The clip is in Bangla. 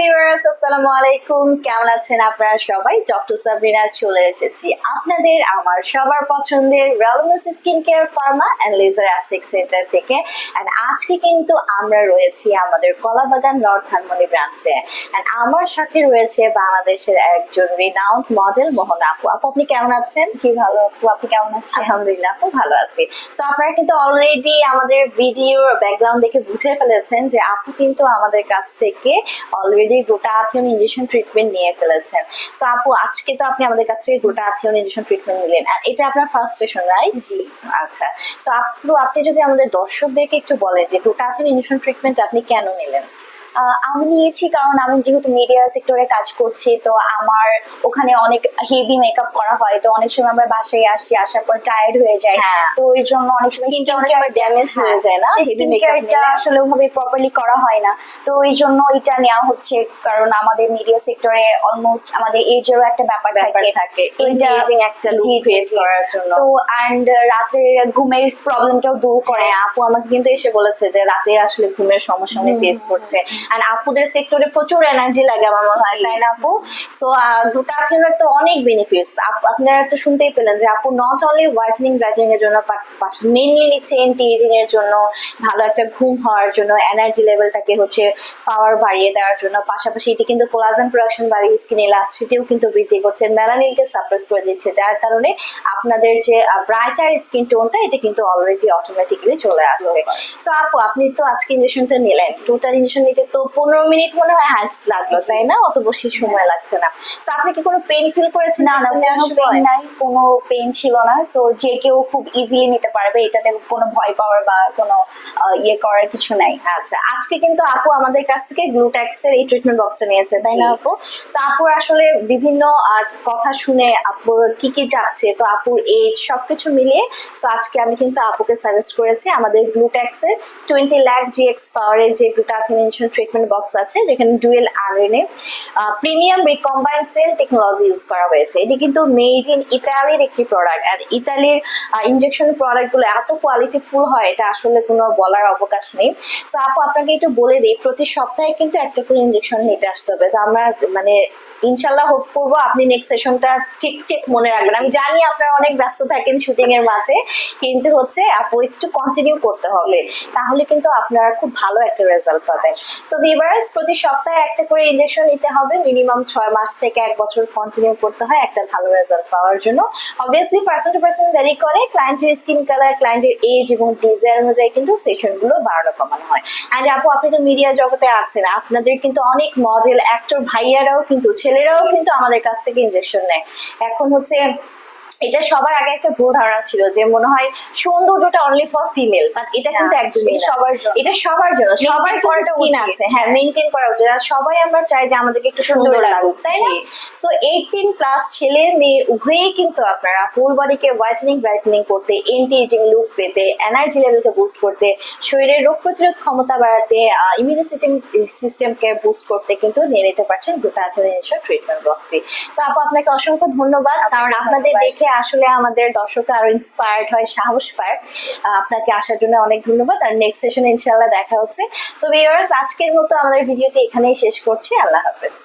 ভিউয়ার্স আসসালামু আলাইকুম। কেমন আছেন আপনারা সবাই? ডক্টর সাবরিনা চলে এসেছি আপনাদের আমার সবার পছন্দের skin care pharma and laser aesthetic centre থেকে। অ্যান্ড আজকে কিন্তু আমরা রয়েছি আমাদের কলাবাগান নর্থ ব্রাঞ্চে অ্যান্ড আমার সাথে রয়েছে বাংলাদেশের একজন রিনাউন্ড মডেল মোহন আপু। আপু আপনি কেমন আছেন? জি ভালো। আপু আপনি কেমন আছেন? আলহামদুলিল্লাহ খুব ভালো আছি। সো আপনারা কিন্তু অলরেডি আমাদের ভিডিও ব্যাকগ্রাউন্ড দেখে বুঝে ফেলেছেন যে আপু কিন্তু আমাদের কাছ থেকে অলরেডি গোটা আথিয়ন ইঞ্জেকশন ট্রিটমেন্ট নিয়ে ফেলেছেন। সো আপু আজকে তো আপনি আমাদের কাছে গোটা আথিয়ন ইঞ্জেকশন ট্রিটমেন্ট নিলেন। আর এটা আপনার ফার্স্ট সেশন রাইট জি। আচ্ছা। সো আপু আপনি যদি আমাদের দর্শকদেরকে একটু বলেন যে গোটা আথিয়ন ইঞ্জেকশন ট্রিটমেন্ট আপনি কেন নিলেন? আমি নিয়েছি কারণ আমি যেহেতু মিডিয়া সেক্টরে কাজ করছি তো আমার ওখানে অনেক হেভি মেকআপ করা হয়। তো অনেক সময় আমরা বাসায় আসি আসার পর টায়ার্ড হয়ে যায় হ্যাঁ। তো এর জন্য অনেক সময় স্কিনটা অনেক সময় ড্যামেজ হয়ে হ্যাঁ, যায় না? হেভি স্কিন মেকআপ কেয়ারটা আসলে ওভাবে প্রপারলি করা হয় না। তো এই জন্য এটা নেওয়া হচ্ছে কারণ আমাদের মিডিয়া সেক্টরে অলমোস্ট আমাদের এজেরও একটা ব্যাপার থাকে। এনগেজিং একটা লুক ক্রিয়েট করার জন্য। তো অ্যান্ড রাতের ঘুমের প্রবলেমটাও দূর করে। হ্যাঁ আপু আমাকে কিন্তু এসে বলেছে যে রাতে আসলে ঘুমের সমস্যা উনি ফেস করছে। আর আপুদের সেক্টরে প্রচুর এনার্জি লাগে আমার মনে হয় তাই না আপু? সো গ্লুটাথিনের তো অনেক বেনিফিটস আপনারা তো শুনতেই পেলেন যে আপু নট অনলি হোয়াইটেনিং ব্রাইটেনিং এর জন্য মেনলি নিচ্ছে এন্টি এজিং এর জন্য ভালো একটা ঘুম হওয়ার জন্য এনার্জি লেভেলটাকে হচ্ছে পাওয়ার বাড়িয়ে দেওয়ার জন্য। পাশাপাশি এটি কিন্তু কোলাজেন প্রোডাকশন বাড়িয়ে স্কিন ইলাস্টিটিও কিন্তু বৃদ্ধি করছে। মেলানিনকে সাপ্রেস করে দিচ্ছে যার কারণে আপনাদের যে ব্রাইটার স্কিন টোনটা এটা কিন্তু অলরেডি অটোমেটিক্যালি চলে আসছে। সো আপু আপনি তো আজকে ইঞ্জেকশনটা নিলেন। টোটাল ইঞ্জেকশন নিতে তো পনেরো মিনিট মনে হয় হাইস্ট লাগল তাই না? অত বেশি সময় লাগছে না। তো আপনি কি কোনো পেন ফিল করেছেন? না না কোনো পেন নাই কোনো পেন ছিল না। সো যে কেউ খুব ইজিলি নিতে পারবে এটাতে কোনো ভয় পাওয়ার বা কোনো ইয়ে করার কিছু নাই। আচ্ছা আজকে কিন্তু আপু আমাদের কাছ থেকে গ্লুট্যাক্স এর এই ট্রিটমেন্ট বক্সটা নিয়েছে তাই না আপু? তো আপুর আসলে বিভিন্ন আর কথা শুনে আপুর কি কি যাচ্ছে তো আপুর এজ সবকিছু মিলিয়ে তো আজকে আমি কিন্তু আপুকে সাজেস্ট করেছি আমাদের গ্লুট্যাক্স এর টোয়েন্টি ল্যাক জিএক্স পাওয়ারের যে গ্লুটাথিনেশন ট্রিটমেন্ট বক্স আছে, যেখানে dual RNA premium recombined cell technology use করা হয়েছে। এটি কিন্তু মেড ইন ইতালির একটি প্রোডাক্ট আর ইতালির ইনজেকশন প্রোডাক্টগুলো এত কোয়ালিটিফুল হয়, এটা আসলে কোনো বলার অবকাশ নেই। সো আপু, আপনাকে একটু বলে দিই, প্রতি সপ্তাহে কিন্তু একটা করে ইনজেকশন নিতে আসতে হবে। তো আমরা মানে ইনশাল্লাহ হোপ করব আপনি নেক্সট সেশনটা ঠিক ঠিক মনে রাখবেন। আমি জানি আপনারা অনেক ব্যস্ত থাকেন শুটিং এর মাঝে, কিন্তু হচ্ছে, আপু, একটু কন্টিনিউ করতে হবে। তাহলে কিন্তু আপনারা খুব ভালো একটা রেজাল্ট পাবেন। সো ভিভার্স প্রতি সপ্তাহে একটা করে ইনজেকশন নিতে হবে। মিনিমাম ছয় মাস থেকে এক বছর কন্টিনিউ করতে হয় একটা ভালো রেজাল্ট পাওয়ার জন্য। Obviously person to person vary করে। ক্লায়েন্টের স্কিন কালার ক্লায়েন্টের এজ এবং ডিজাইন অনুযায়ী কিন্তু সেশনগুলো বাড়ানো কমানো হয়। অ্যান্ড আপু, আপনি তো মিডিয়া জগতে আছেন। আপনাদের কিন্তু অনেক মডেল অ্যাক্টর ভাইয়ারাও কিন্তু, ছেলেরাও কিন্তু আমাদের কাছ থেকে ইনজেকশন নেয়। এখন হচ্ছে এটা সবার আগে একটা ভুল ধারণা ছিল যে মনে হয় সৌন্দর্যটা অনলি ফর ফিমেল বাট এটা কিন্তু একদমই সবার জন্য। এটা সবার জন্য সবার করাটা স্কিন। আছে। হ্যাঁ মেনটেন করা উচিত। আর সবাই আমরা চাই যে আমাদেরকে একটু সুন্দর লাগুক তাই না। সো এইটিন প্লাস ছেলে মেয়ে উভয়ই কিন্তু আপনারা ফুল বডিকে হোয়াইটেনিং ব্রাইটেনিং করতে এন্টি এজিং লুক পেতে এনার্জি লেভেলকে বুস্ট করতে শরীরের রোগ প্রতিরোধ ক্ষমতা বাড়াতে ইমিউনিসিটি সিস্টেমকে বুস্ট করতে কিন্তু নিয়ে নিতে পারছেন গ্লুটাথিনেশন ট্রিটমেন্ট বক্সটি সো আপু আপনাকে অসংখ্য ধন্যবাদ। কারণ আপনাদের দেখে আসলে আমাদের দর্শক আরও ইন্সপায়ার্ড হয়, সাহস পায়। আপনাকে আসার জন্য অনেক ধন্যবাদ। আর নেক্সট সেশনে ইনশাল্লাহ দেখা হচ্ছে। সো ভিউয়ার্স আজকের মতো আমাদের ভিডিওটি এখানেই শেষ করছি। আল্লাহ হাফেজ।